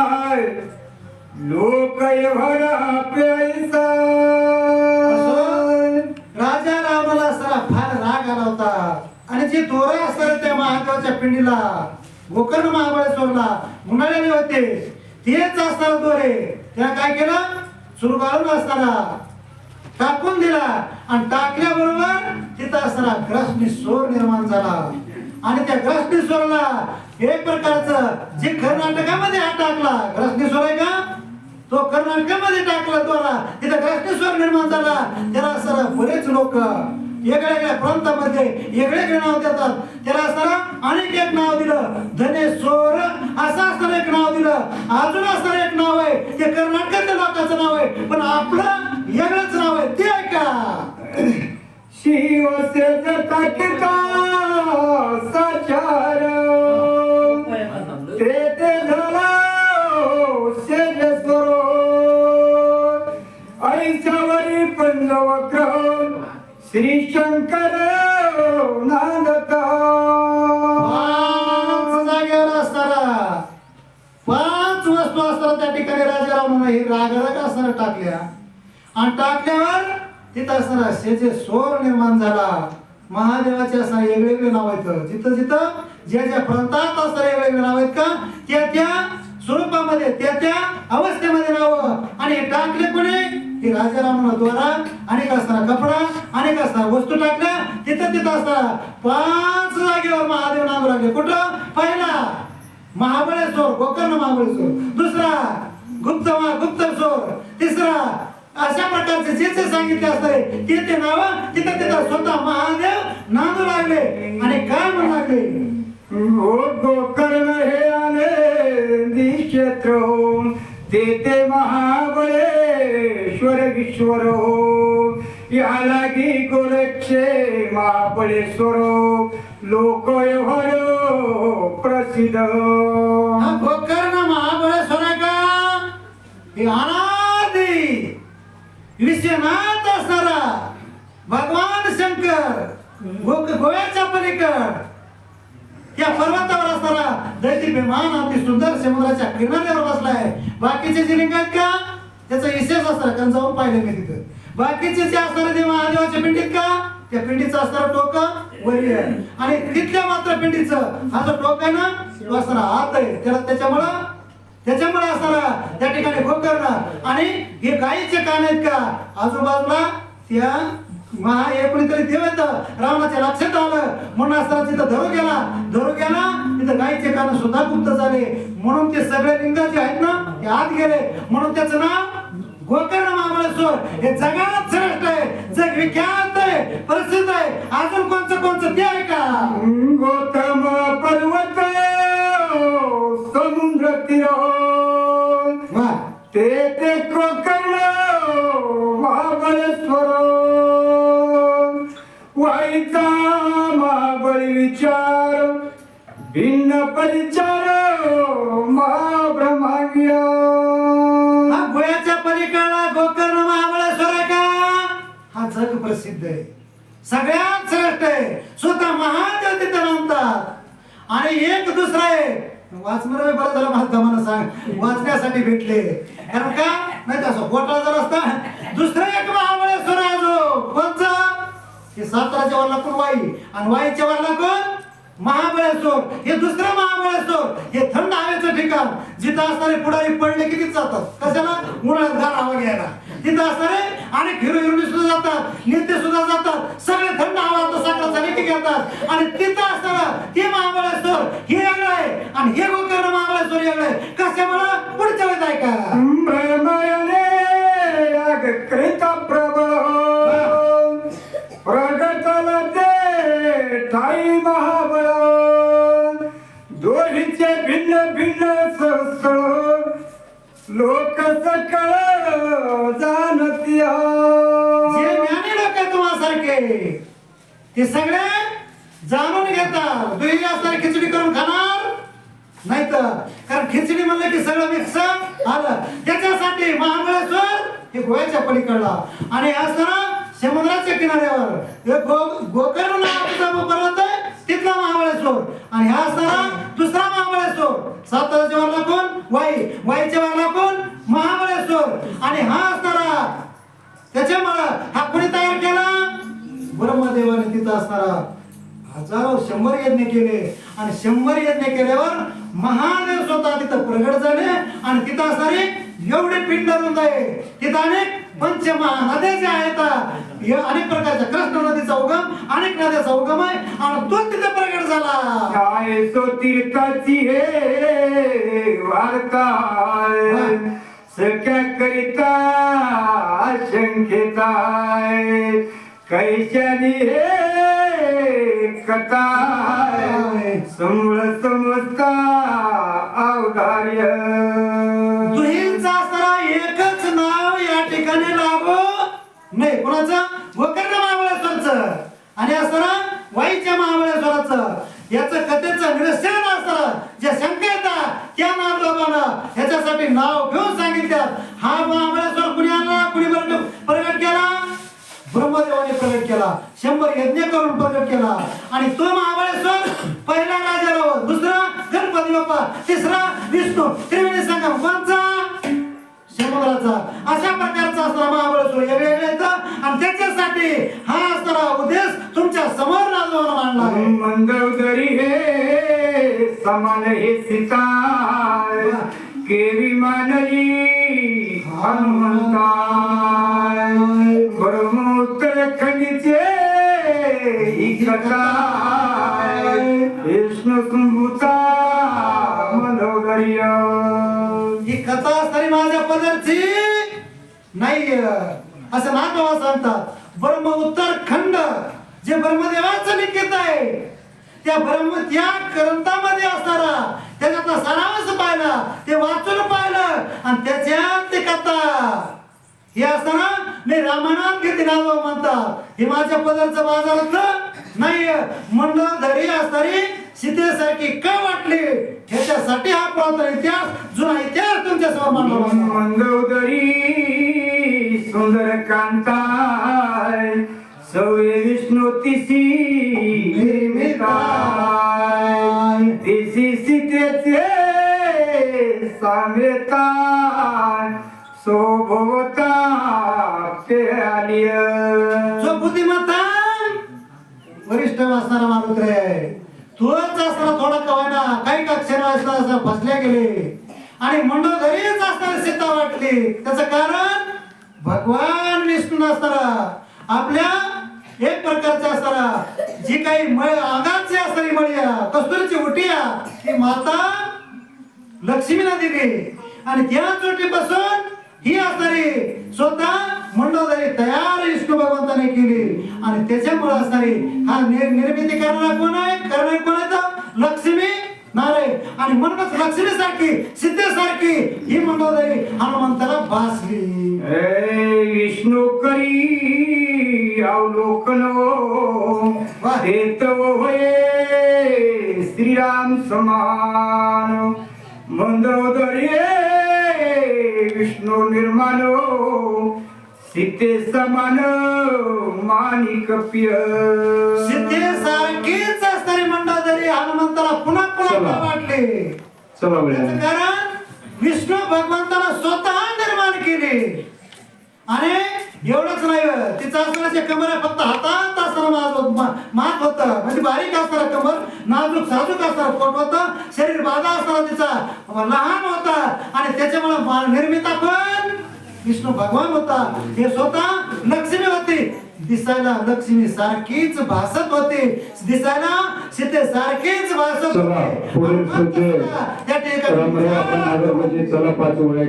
हाय लोक पैसा राजा रामाला असा फार राग आला होता. आणि जे दोरे असतात त्या महादेवाच्या पिंडीला गोकर्ण महाबळेश्वरला मुंडाळलेले होते. तेच असणार दोरे. त्या काय केलं? सुरू घालून असताना टाकून दिला. आणि टाकल्याबरोबर तिथं असताना ग्रसनी सोर निर्माण झाला. आणि त्या ग्रसनी स्वरला एक प्रकारचं जे कर्नाटकामध्ये हा टाकला ग्रसनी स्वर आहे का? तो कर्नाटकामध्ये टाकला द्वारा. तिथे ग्रसनेश्वर निर्माण झाला. त्याला सर बरेच लोक वेगळ्या वेगळ्या प्रांतामध्ये वेगळे नाव देतात. त्याला असताना अनेक एक नाव दिलं. धनेश्वर असं असताना एक नाव दिलं. अजून असताना एक नाव आहे. ते कर्नाटकातल्या लोकांचं नाव आहे. पण आपलं वेगळंच नाव आहे. ते आहे का श्री शंकर नांदता पाच जागेवर असताना पाच वस्तू असताना त्या ठिकाणी राजारामानं ही रागराग असताना टाकल्या आणि टाकल्यावर तिथं असताना शेचे स्वर निर्माण झाला महादेवाचे असणारे वेगवेगळे नाव आहेत जिथं जिथं ज्या ज्या प्रांतात असणारे वेगवेगळे नाव आहेत का त्या त्या स्वरूपामध्ये त्या त्या अवस्थेमध्ये राहावं. आणि टाकले कोणी? की राजारामानं द्वारा अनेक असताना कपडा अनेक असताना वस्तू टाकल्या तिथं तिथं असताना पाच जागेवर महादेव नाव लागले. कुठं? पहिला महाबळेश्वर गोकर्ण महाबळेश्वर. दुसरा गुप्त गुप्तेश्वर तिसरा अशा प्रकारचे जे जे सांगितले असते ते ते नाव तिथं तिथं स्वतः महादेव नांदू लागले. आणि काय म्हणू लागले? हो, गोकर्ण हे आले. क्षेत्र ते ते महाबळेश्वर ईश्वर हो याला की गोरक्षे महाबळेश्वर लोक एवढ प्रसिद्ध हा। गोकर्ण महाबळेश्वर का अनादी विश्वनाथ असणारा भगवान शंकर गोव्याच्या पलीकड या पर्वतावर असताना दैती विमान अति सुंदर समुद्राच्या किनाऱ्यावर बसलाय. बाकीचे जे लिंग आहेत का? त्याचा विशेष असतात कारण जाऊन पाहिलं मी तिथं. बाकीचे जे असणारे ते महादेवाच्या पिंडीत का? त्या पिंडीचं असणारं टोक वरी आहे. आणि तिथल्या मात्र पिंडीचं हा जो टोक आहे ना तो असणारा हात आहे. त्याला त्याच्यामुळं त्याच्यामुळे असणारा त्या ठिकाणी गोकर्ण. आणि हे गायीचे कान आहेत का? आजूबाजूला त्या महा हे कोणीतरी देव रावणाच्या लक्षात आलं. म्हणून असताना तिथं धरू गेला. धरू गेला. तिथं गायीचे कान सुद्धा गुप्त झाले. म्हणून ते सगळे लिंग जे आहेत ना ते आत गेले. म्हणून त्याचं नाव गोकर्ण महाबळेश्वर. हे जगात श्रेष्ठ आहे. जग विख्यात आहे. प्रसिद्ध आहे. अजून कोणचं कोणचं? ते आहे का परिचार महाब्रह्माग्य हा गोव्याच्या पलीकडला गोकर्ण महाबळेश्वर आहे का? हा जग प्रसिद्ध आहे. सगळ्यात श्रेष्ठ आहे. स्वतः महादेव तिथे म्हणतात आणि एक दुसरा आहे. वाचणार बरं झालं मला दमानं सांग. वाचण्यासाठी भेटले. कारण का? नाही तसं पोटा जर असता दुसरं एक महाबळेश्वर आहे जो कोणचा? हे साताराच्या वरला कोण वाई? आणि वाईच्या वरला कोण? महाबळेश्वर हे दुसरं महाबळेश्वर हे थंड हवेचं ठिकाण जिथं असणारे पुढारी पडले किती जातात. कशाला? उन्हाळ्यात गार हवा घ्यायला. तिथं असणारे आणि हिरो हिरोनी सुद्धा जातात नेते सुद्धा जातात सगळे थंड हवा आता सकाळ सगळे घेतात. आणि तिथं असताना ते महाबळेश्वर हे वेगळं आहे. आणि हे गोकर्ण महाबळेश्वर वेगळं आहे. कशामुळं? पुढच्या वेळेस ऐका. कृता लोक सकळ जाणती जे ज्ञानी लोक आहे तुम्हासारखे ते सगळे जाणून घेतात. दुही असणारी खिचडी करून खाणार नाही तर कारण खिचडी म्हणलं की सगळं मिक्स आलं त्याच्यासाठी महाबळेश्वर हे गोव्याच्या पलीकडला. आणि असताना समुद्राच्या किनाऱ्यावर. गोकर्ण नावाचा पर्वत आहे तिथला महाबळेश्वर. आणि हा असताना दुसरा महाबळेश्वर. साताराच्या वरला कोण? वाई. वाईच्या वरला कोण? महाबळेश्वर. आणि हा असणारा त्याच्यामुळं हा कोणी तयार केला? ब्रह्मदेवाने तिथं असणारा हजारो शंभर यज्ञ केले. आणि शंभर यज्ञ केल्यावर महादेव स्वतः तिथं प्रगट झाले आणि तिथं असणारे एवढे पिंड रुंद आहे तिथं अनेक पंचमहानद्या ज्या आहेत अनेक प्रकारच्या कृष्ण नदीचा उगम अनेक नद्याचा उगम आहे. आणि तो तिथे प्रगट झाला. काय तो तीर्थाची हे वार्ता सख्या करिता कैशानी हे कथा समूळ समजता अवधार्य दुहींचा असणारा एकच नाव या ठिकाणी लाभ नाही कोणाचं? वकर्ण महाबळेश्वरचं. आणि असणारा वाईच्या महाबळेश्वराचं. याचं कथेचं निरसन असणार ज्या शंका येतात त्या नामदेवानं ह्याच्यासाठी नाव घेऊन सांगितल्यात. हा महाबळेश्वर कुणी आणला? कुणी प्रगट केला? ब्रह्मदेवाने प्रगट केला. शंभर यज्ञ करून प्रगट केला. आणि तो महाबळेश्वर पहिला राजा दुसरा गणपती बाप्पा. तिसरा विष्णू. त्रिवेणी संगम. कोणचा? समुद्राचा अशा प्रकारचा असणारा महाबळेश्वर या आणि त्याच्यासाठी हा असणारा उद्देश तुमच्यासमोर राजवाना मांडला आहे. हे समान हे सीता केवी मानली हनुमंता ब्रह्मोत्तर खंडीचे ही कथा विष्णू कुंभूचा मनोदर्य ही कथा असणारी माझ्या पदरची नाही असं नागबाबा सांगतात. ब्रह्म उत्तर खंड जे ब्रह्मदेवाचं लिखित आहे त्या ब्रह्म त्या ग्रंथामध्ये असणारा त्याच्यातला सारांश पाहिला ते वाचून पाहिलं आणि त्याच्यात ते कथा हे असताना मी रामायणात घेतली नागबाबा म्हणतात हे माझ्या पदरचं बाजारात नाही मंडळ धरी असणारी सीतेसारखी का वाटली? ह्याच्यासाठी हा पुरातन इतिहास जुना इतिहास तुमच्यासमोर मांडला सुंदर कांता सवय विष्णू तिसी सामेताय सोभवता ते आलिय. जो बुद्धिमत्ता वरिष्ठ असणारा माणूस रे तोच असताना थोडा कवायना काही अक्षर असताना फसल्या गेले. आणि मंडळ घरीच असताना सीता वाटली. त्याचं कारण भगवान विष्णू असताना आपल्या एक प्रकारच्या असताना जी काही मळ अंगाची असणारी मळ्या कस्तुरीची उटिया ती माता लक्ष्मीला दिली आणि त्या चोटीपासून ही असणारी स्वतः मंडळधारी तयार विष्णू भगवंताने केली. आणि त्याच्यामुळे असणारी हा निर्मिती करणारा कोण आहे? करणारा कोण आहे तर? लक्ष्मी नारायण. आणि म्हणूनच लक्ष्मीसारखी सिद्धेसारखी ही मंडळधारी हनुमंताला भासली. विष्णू करी अवलोकनो. हेत होय श्रीराम समान. मंदोदरी विष्णू निर्माण सीते समान माणिक पिय सिद्धेसारखीच असणारी मंडळधारी हनुमंताला पुन्हा पुन्हा चला. वाटली? चला त्याचं कारण विष्णू भगवंताला स्वतः निर्माण केले. आणि एवढंच नाही तिचं असणारं जे कमर फक्त हातात असणारं मात होत मा- मात होत. म्हणजे बारीक असणारा कमर नाजूक साजूक असणारा पोट होतं शरीर बाधा असणारा तिचा लहान होता. आणि त्याच्यामुळे निर्मिता पण विष्णू भगवान होता. हे स्वतः लक्ष्मी होती. दिसायला लक्ष्मी सारखीच भासत होती. दिसायला सीते सारखीच भासत होती. त्या ठिकाणी चला पाच वेळा